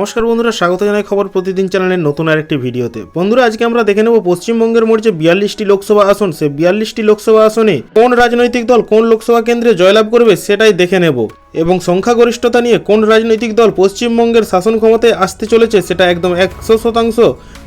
নমস্কার বন্ধুরা, স্বাগত জানাই খবর প্রতিদিন চ্যানেলের নতুন আরেকটি ভিডিওতে। বন্ধুরা, আজকে আমরা দেখে নেব পশ্চিমবঙ্গের মোট যে বিয়াল্লিশটি লোকসভা আসন সে বিয়াল্লিশটি লোকসভা আসনে কোন রাজনৈতিক দল কোন লোকসভা কেন্দ্রে জয়লাভ করবে সেটাই দেখে নেব। এবং সংখ্যাগরিষ্ঠতা নিয়ে কোন রাজনৈতিক দল পশ্চিমবঙ্গের শাসন ক্ষমতায় আসতে চলেছে সেটা একদম একশো শতাংশ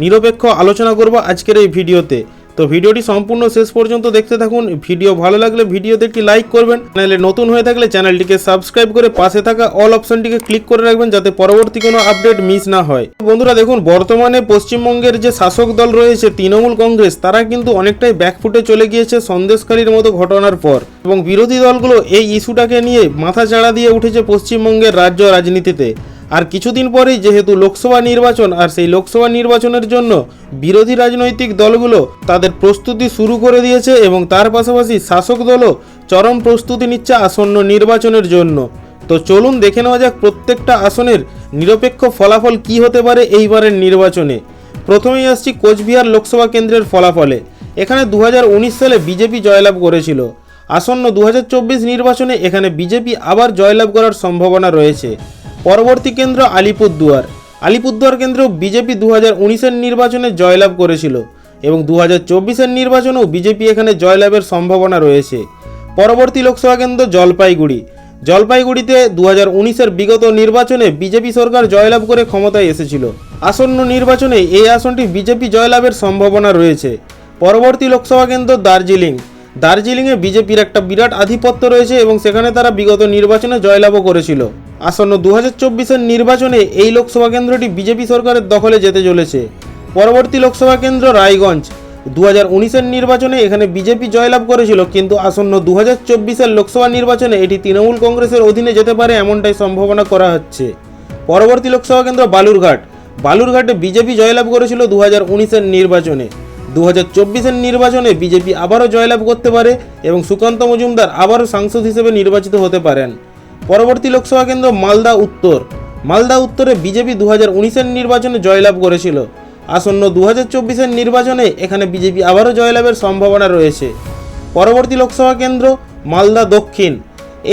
নিরপেক্ষ আলোচনা করব আজকের এই ভিডিওতে। তো ভিডিওটি সম্পূর্ণ শেষ পর্যন্ত দেখতে থাকুন। ভিডিও ভালো লাগলে ভিডিওতে একটি লাইক করবেন। চ্যানেলে নতুন হয়ে থাকলে চ্যানেলটিকে সাবস্ক্রাইব করে পাশে থাকা অল অপশনটিকে ক্লিক করে রাখবেন যাতে পরবর্তী কোনো আপডেট মিস না হয়। বন্ধুরা, দেখুন, বর্তমানে পশ্চিমবঙ্গের যে শাসক দল রয়েছে, তৃণমূল কংগ্রেস, তারা কিন্তু অনেকটাই ব্যাকফুটে চলে গিয়েছে সন্দেশকারীর মতো ঘটনার পর। এবং বিরোধী দলগুলো এই ইস্যুটাকে নিয়ে মাথা চাড়া দিয়ে উঠেছে পশ্চিমবঙ্গের রাজ্য রাজনীতিতে। আর কিছুদিন পরেই যেহেতু লোকসভা নির্বাচন আর সেই লোকসভা নির্বাচনের জন্য বিরোধী রাজনৈতিক দলগুলো তাদের প্রস্তুতি শুরু করে দিয়েছে এবং তার পাশাপাশি শাসক দলও চরম প্রস্তুতি নিচ্ছে আসন্ন নির্বাচনের জন্য। তো চলুন দেখে নেওয়া যাক প্রত্যেকটা আসনের নিরপেক্ষ ফলাফল কি হতে পারে এইবারের নির্বাচনে। প্রথমেই আসছি কোচবিহার লোকসভা কেন্দ্রের ফলাফলে। এখানে দু হাজার উনিশ সালে বিজেপি জয়লাভ করেছিল। আসন্ন দু হাজার চব্বিশ নির্বাচনে এখানে বিজেপি আবার জয়লাভ করার সম্ভাবনা রয়েছে। পরবর্তী কেন্দ্র আলিপুরদুয়ার। আলিপুরদুয়ার কেন্দ্র বিজেপি দু হাজার উনিশের নির্বাচনে জয়লাভ করেছিল এবং দু হাজার চব্বিশের নির্বাচনেও বিজেপি এখানে জয়লাভের সম্ভাবনা রয়েছে। পরবর্তী লোকসভা কেন্দ্র জলপাইগুড়ি। জলপাইগুড়িতে দু হাজার উনিশের বিগত নির্বাচনে বিজেপি সরকার জয়লাভ করে ক্ষমতায় এসেছিল। আসন্ন নির্বাচনে এই আসনটি বিজেপি জয়লাভের সম্ভাবনা রয়েছে। পরবর্তী লোকসভা কেন্দ্র দার্জিলিং। দার্জিলিংয়ে বিজেপির একটা বিরাট আধিপত্য রয়েছে এবং সেখানে তারা বিগত নির্বাচনে জয়লাভও করেছিল। আসন্ন দু হাজার নির্বাচনে এই লোকসভা কেন্দ্রটি বিজেপি সরকারের দখলে যেতে চলেছে। পরবর্তী লোকসভা কেন্দ্র রায়গঞ্জ। দু হাজার নির্বাচনে এখানে বিজেপি জয়লাভ করেছিল, কিন্তু আসন্ন দু হাজার লোকসভা নির্বাচনে এটি তৃণমূল কংগ্রেসের অধীনে যেতে পারে এমনটাই সম্ভাবনা করা হচ্ছে। পরবর্তী লোকসভা কেন্দ্র বালুরঘাট। বালুরঘাটে বিজেপি জয়লাভ করেছিল দু হাজার নির্বাচনে। দু হাজার নির্বাচনে বিজেপি আবারও জয়লাভ করতে পারে এবং সুকান্ত মজুমদার আবারও সাংসদ হিসেবে নির্বাচিত হতে পারেন। পরবর্তী লোকসভা কেন্দ্র মালদা উত্তর। মালদা উত্তরে বিজেপি দু হাজার নির্বাচনে জয়লাভ করেছিল। আসন্ন দু হাজার নির্বাচনে এখানে বিজেপি আবারও জয়লাভের সম্ভাবনা রয়েছে। পরবর্তী লোকসভা কেন্দ্র মালদা দক্ষিণ।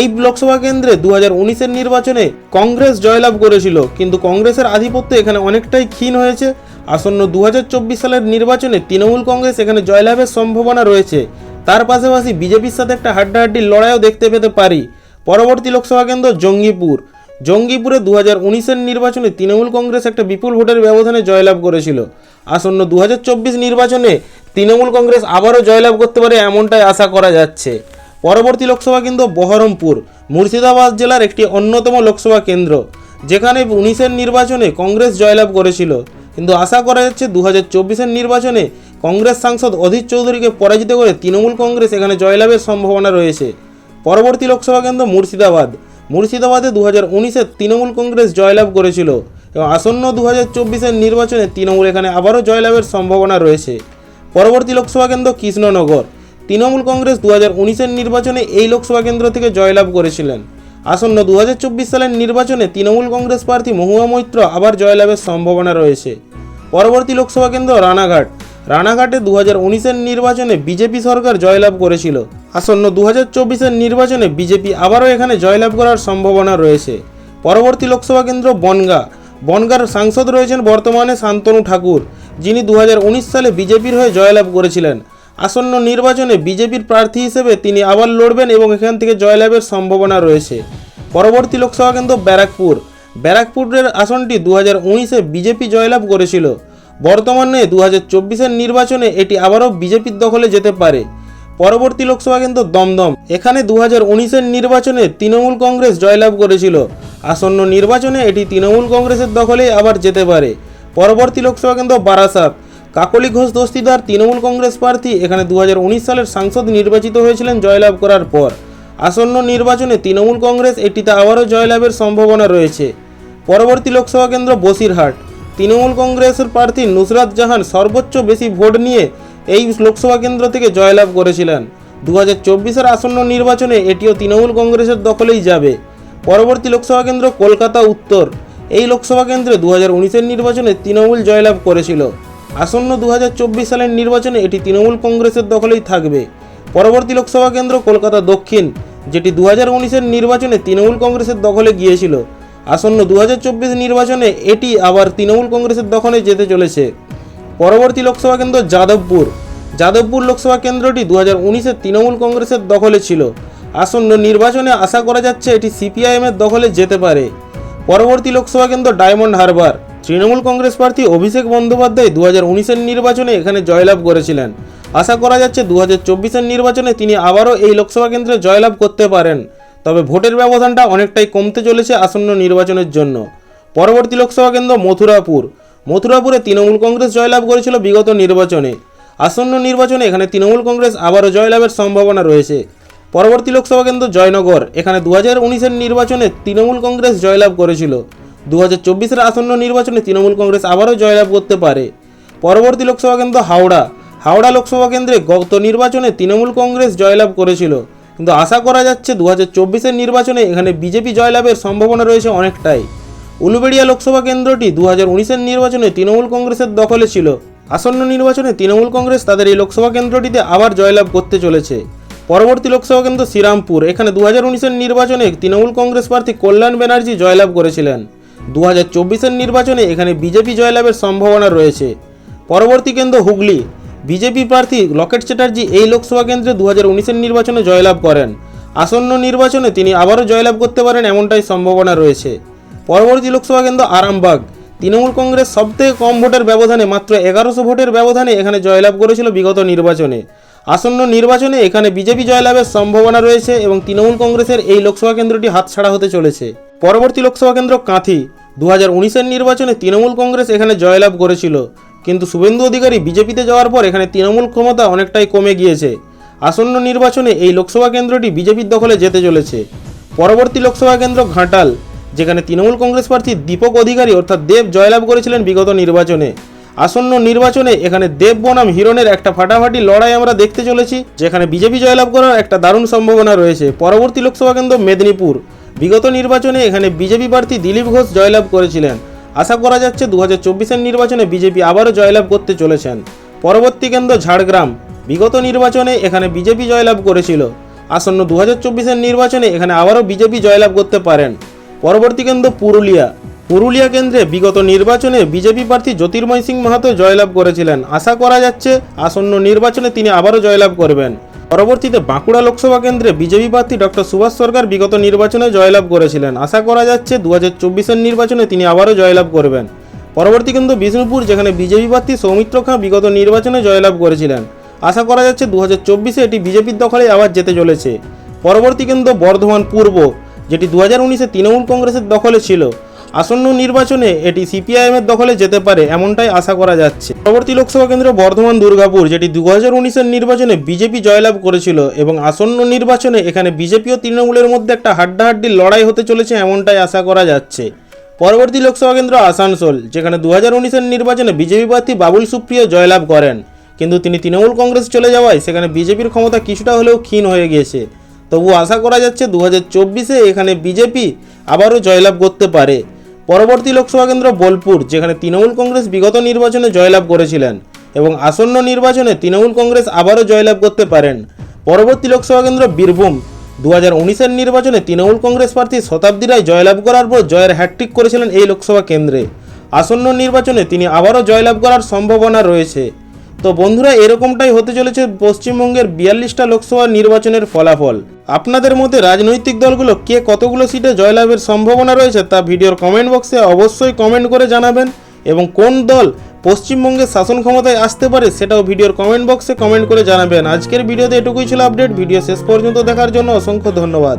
এই লোকসভা কেন্দ্রে দু হাজার নির্বাচনে কংগ্রেস জয়লাভ করেছিল, কিন্তু কংগ্রেসের আধিপত্য এখানে অনেকটাই ক্ষীণ হয়েছে। আসন্ন দু সালের নির্বাচনে তৃণমূল কংগ্রেস এখানে জয়লাভের সম্ভাবনা রয়েছে। তার পাশাপাশি বিজেপির সাথে একটা হাড্ডাহাড্ডির লড়াইও দেখতে পেতে পারি। পরবর্তী লোকসভা কেন্দ্র জঙ্গিপুর। জঙ্গিপুরে দু হাজার নির্বাচনে তৃণমূল কংগ্রেস একটা বিপুল ভোটের ব্যবধানে জয়লাভ করেছিল। আসন্ন দু হাজার চব্বিশ নির্বাচনে তৃণমূল কংগ্রেস আবারও জয়লাভ করতে পারে এমনটাই আশা করা যাচ্ছে। পরবর্তী লোকসভা কেন্দ্র বহরমপুর, মুর্শিদাবাদ জেলার একটি অন্যতম লোকসভা কেন্দ্র। যেখানে উনিশের নির্বাচনে কংগ্রেস জয়লাভ করেছিল। কিন্তু আশা করা যাচ্ছে দু হাজার নির্বাচনে কংগ্রেস সাংসদ অধীর চৌধুরীকে পরাজিত করে তৃণমূল কংগ্রেস এখানে জয়লাভের সম্ভাবনা রয়েছে। পরবর্তী লোকসভা কেন্দ্র মুর্শিদাবাদ। মুর্শিদাবাদে দু হাজার তৃণমূল কংগ্রেস জয়লাভ করেছিল এবং আসন্ন দু হাজার নির্বাচনে তৃণমূল এখানে আবারও জয়লাভের সম্ভাবনা রয়েছে। পরবর্তী লোকসভা কেন্দ্র কৃষ্ণনগর। তৃণমূল কংগ্রেস দু হাজার নির্বাচনে এই লোকসভা কেন্দ্র থেকে জয়লাভ করেছিলেন। আসন্ন দু হাজার চব্বিশ সালের নির্বাচনে তৃণমূল কংগ্রেস প্রার্থী মহুয়া মৈত্র আবার জয়লাভের সম্ভাবনা রয়েছে। পরবর্তী লোকসভা কেন্দ্র রানাঘাট। রানাঘাটে দু হাজার নির্বাচনে বিজেপি সরকার জয়লাভ করেছিল। আসন্ন দু হাজার নির্বাচনে বিজেপি আবারও এখানে জয়লাভ করার সম্ভাবনা রয়েছে। পরবর্তী লোকসভা কেন্দ্র বনগা। বনগার সাংসদ রয়েছেন বর্তমানে শান্তনু ঠাকুর, যিনি দু হাজার উনিশ সালে বিজেপির হয়ে জয়লাভ করেছিলেন। আসন্ন নির্বাচনে বিজেপির প্রার্থী হিসেবে তিনি আবার লড়বেন এবং এখান থেকে জয়লাভের সম্ভাবনা রয়েছে। পরবর্তী লোকসভা কেন্দ্র ব্যারাকপুর। ব্যারাকপুরের আসনটি দু হাজার উনিশে বিজেপি জয়লাভ করেছিল। বর্তমানে দু হাজার চব্বিশের নির্বাচনে এটি আবারও বিজেপির দখলে যেতে পারে। পরবর্তী লোকসভা কেন্দ্র দমদম। এখানে দু হাজার উনিশের নির্বাচনে তৃণমূল কংগ্রেস জয়লাভ করেছিল। আসন্ন নির্বাচনে এটি তৃণমূল কংগ্রেসের দখলে আবার যেতে পারে। পরবর্তী লোকসভা কেন্দ্র বারাসাত। কাকলি ঘোষ দস্তিদার তৃণমূল কংগ্রেস প্রার্থী এখানে দু হাজার উনিশ সালের সাংসদ নির্বাচিত হয়েছিলেন জয়লাভ করার পর। আসন্ন নির্বাচনে তৃণমূল কংগ্রেস এটিতে আবারও জয়লাভের সম্ভাবনা রয়েছে। পরবর্তী লোকসভা কেন্দ্র বসিরহাট। তৃণমূল কংগ্রেসের প্রার্থী নুসরাত জাহান সর্বোচ্চ বেশি ভোট নিয়ে এই লোকসভা কেন্দ্র থেকে জয়লাভ করেছিলেন। দু হাজার আসন্ন নির্বাচনে এটিও তৃণমূল কংগ্রেসের দখলেই যাবে। পরবর্তী লোকসভা কেন্দ্র কলকাতা উত্তর। এই লোকসভা কেন্দ্রে দু হাজার নির্বাচনে তৃণমূল জয়লাভ করেছিল। আসন্ন দু হাজার চব্বিশ সালের নির্বাচনে এটি তৃণমূল কংগ্রেসের দখলেই থাকবে। পরবর্তী লোকসভা কেন্দ্র কলকাতা দক্ষিণ। যেটি দু হাজার উনিশের নির্বাচনে তৃণমূল কংগ্রেসের দখলে গিয়েছিল। আসন্ন দু নির্বাচনে এটি আবার তৃণমূল কংগ্রেসের দখলে যেতে চলেছে। পরবর্তী লোকসভা কেন্দ্র যাদবপুর। যাদবপুর লোকসভা কেন্দ্রটি দু হাজার উনিশের তৃণমূল কংগ্রেসের দখলে ছিল। আসন্ন নির্বাচনে আশা করা যাচ্ছে এটি সিপিআইএমের দখলে যেতে পারে। পরবর্তী লোকসভা কেন্দ্র ডায়মন্ড হারবার। তৃণমূল কংগ্রেস প্রার্থী অভিষেক বন্দ্যোপাধ্যায় দু হাজার নির্বাচনে এখানে জয়লাভ করেছিলেন। আশা করা যাচ্ছে দু হাজার নির্বাচনে তিনি আবারও এই লোকসভা কেন্দ্রে জয়লাভ করতে পারেন। তবে ভোটের ব্যবধানটা অনেকটাই কমতে চলেছে আসন্ন নির্বাচনের জন্য। পরবর্তী লোকসভা কেন্দ্র মথুরাপুর। মথুরাপুরে তৃণমূল কংগ্রেস জয়লাভ করেছিল বিগত নির্বাচনে। আসন্ন নির্বাচনে এখানে তৃণমূল কংগ্রেস আবারও জয়লাভের সম্ভাবনা রয়েছে। পরবর্তী লোকসভা কেন্দ্র জয়নগর। এখানে দু হাজার নির্বাচনে তৃণমূল কংগ্রেস জয়লাভ করেছিল। দু হাজার আসন্ন নির্বাচনে তৃণমূল কংগ্রেস আবারও জয়লাভ করতে পারে। পরবর্তী লোকসভা কেন্দ্র হাওড়া। হাওড়া লোকসভা কেন্দ্রে গত নির্বাচনে তৃণমূল কংগ্রেস জয়লাভ করেছিল। কিন্তু আশা করা যাচ্ছে দু হাজার নির্বাচনে এখানে বিজেপি জয়লাভের সম্ভাবনা রয়েছে অনেকটাই। উলুবেড়িয়া লোকসভা কেন্দ্রটি দু হাজার নির্বাচনে তৃণমূল কংগ্রেসের দখলে ছিল। আসন্ন নির্বাচনে তৃণমূল কংগ্রেস তাদের এই লোকসভা কেন্দ্রটিতে আবার জয়লাভ করতে চলেছে। পরবর্তী লোকসভা কেন্দ্র শ্রীরামপুর, এখানে দু হাজার নির্বাচনে তৃণমূল কংগ্রেস প্রার্থী কল্যাণ ব্যানার্জি জয়লাভ করেছিলেন। দু হাজার নির্বাচনে এখানে বিজেপি জয়লাভের সম্ভাবনা রয়েছে। পরবর্তী কেন্দ্র হুগলি বিজেপি প্রার্থী লকেট চ্যাটার্জি এই লোকসভা কেন্দ্রে দু হাজার নির্বাচনে জয়লাভ করেন। আসন্ন নির্বাচনে তিনি আবারও জয়লাভ করতে পারেন এমনটাই সম্ভাবনা রয়েছে। পরবর্তী লোকসভা কেন্দ্র আরামবাগ। তৃণমূল কংগ্রেস সবথেকে কম ভোটের ব্যবধানে মাত্র এগারোশো ভোটের ব্যবধানে এখানে জয়লাভ করেছিল বিগত নির্বাচনে। আসন্ন নির্বাচনে এখানে বিজেপি জয়লাভের সম্ভাবনা রয়েছে এবং তৃণমূল কংগ্রেসের এই লোকসভা কেন্দ্রটি হাতছাড়া হতে চলেছে। পরবর্তী লোকসভা কেন্দ্র কাঁথি। দু হাজার নির্বাচনে তৃণমূল কংগ্রেস এখানে জয়লাভ করেছিল। কিন্তু শুভেন্দু অধিকারী বিজেপিতে যাওয়ার পর এখানে তৃণমূল ক্ষমতা অনেকটাই কমে গিয়েছে। আসন্ন নির্বাচনে এই লোকসভা কেন্দ্রটি বিজেপির দখলে যেতে চলেছে। পরবর্তী লোকসভা কেন্দ্র ঘাটাল, যেখানে তৃণমূল কংগ্রেস প্রার্থী দীপক অধিকারী অর্থাৎ দেব জয়লাভ করেছিলেন বিগত নির্বাচনে। আসন্ন নির্বাচনে এখানে দেব বনাম হিরণের একটা ফাটাফাটি লড়াই আমরা দেখতে চলেছি, যেখানে বিজেপি জয়লাভ করার একটা দারুণ সম্ভাবনা রয়েছে। পরবর্তী লোকসভা কেন্দ্র মেদিনীপুর, বিগত নির্বাচনে এখানে বিজেপি প্রার্থী দিলীপ ঘোষ জয়লাভ করেছিলেন। আশা করা যাচ্ছে দু হাজার নির্বাচনে বিজেপি আবারও জয়লাভ করতে চলেছেন। পরবর্তী কেন্দ্র ঝাড়গ্রাম। বিগত নির্বাচনে এখানে বিজেপি জয়লাভ করেছিল। আসন্ন দু হাজার নির্বাচনে এখানে আবারও বিজেপি জয়লাভ করতে পারেন। পরবর্তী কেন্দ্র পুরুলিয়া। পুরুলিয়া কেন্দ্রে বিগত নির্বাচনে বিজেপি প্রার্থী জ্যোতির্ময় সিং মাহাতো জয়লাভ করেছিলেন। আশা করা যাচ্ছে আসন্ন নির্বাচনে তিনি আবারও জয়লাভ করবেন। পরবর্তীতে বাঁকুড়া লোকসভা কেন্দ্রে বিজেপি প্রার্থী ডক্টর সুভাষ সরকার বিগত নির্বাচনে জয়লাভ করেছিলেন। আশা করা যাচ্ছে দু হাজার নির্বাচনে তিনি আবারও জয়লাভ করবেন। পরবর্তী কেন্দ্র বিষ্ণুপুর, যেখানে বিজেপি প্রার্থী সৌমিত্র খাঁ বিগত নির্বাচনে জয়লাভ করেছিলেন। আশা করা যাচ্ছে দু হাজার চব্বিশে এটি বিজেপির দখলে আবার যেতে চলেছে। পরবর্তী কেন্দ্র বর্ধমান পূর্ব, যেটি দু হাজার উনিশে তৃণমূল কংগ্রেসের দখলে ছিল। আসন্ন নির্বাচনে এটি সিপিআইএমের দখলে যেতে পারে, এমনটাই আশা করা যাচ্ছে। পরবর্তী লোকসভা কেন্দ্র বর্ধমান, দুর্গাপুর, যেটি দু হাজার নির্বাচনে বিজেপি জয়লাভ করেছিল এবং আসন্ন নির্বাচনে এখানে বিজেপি ও তৃণমূলের মধ্যে একটা হাড্ডাহাড্ডির লড়াই হতে চলেছে, এমনটাই আশা করা যাচ্ছে। পরবর্তী লোকসভা কেন্দ্র আসানসোল, যেখানে দু হাজার নির্বাচনে বিজেপি প্রার্থী বাবুল সুপ্রিয় জয়লাভ করেন। কিন্তু তিনি তৃণমূল কংগ্রেস চলে যাওয়ায় সেখানে বিজেপির ক্ষমতা কিছুটা হলেও ক্ষীণ হয়ে গিয়েছে। তবু আশা করা যাচ্ছে দু হাজার এখানে বিজেপি আবারও জয়লাভ করতে পারে। পরবর্তী লোকসভা কেন্দ্র বোলপুর, যেখানে তৃণমূল কংগ্রেস বিগত নির্বাচনে জয়লাভ করেছিলেন এবং আসন্ন নির্বাচনে তৃণমূল কংগ্রেস আবারও জয়লাভ করতে পারেন। পরবর্তী লোকসভা কেন্দ্র বীরভূম দু হাজার উনিশের নির্বাচনে তৃণমূল কংগ্রেস প্রার্থী শতাব্দী রায় জয়লাভ করার পর জয়ের হ্যাট্রিক করেছিলেন এই লোকসভা কেন্দ্রে। আসন্ন নির্বাচনে তিনি আবারও জয়লাভ করার সম্ভাবনা রয়েছে। তো বন্ধুরা, এরকমটাই হতে চলেছে পশ্চিমবঙ্গের বিয়াল্লিশটা লোকসভা নির্বাচনের ফলাফল। আপনাদের মধ্যে রাজনৈতিক দলগুলো কে কতগুলো সিটে জয়লাভের সম্ভাবনা রয়েছে তা ভিডিওর কমেন্ট বক্সে অবশ্যই কমেন্ট করে জানাবেন এবং কোন দল পশ্চিমবঙ্গের শাসন ক্ষমতায় আসতে পারে সেটাও ভিডিওর কমেন্ট বক্সে কমেন্ট করে জানাবেন। আজকের ভিডিওতে এটুকুই ছিল আপডেট ভিডিও শেষ পর্যন্ত দেখার জন্য অসংখ্য ধন্যবাদ।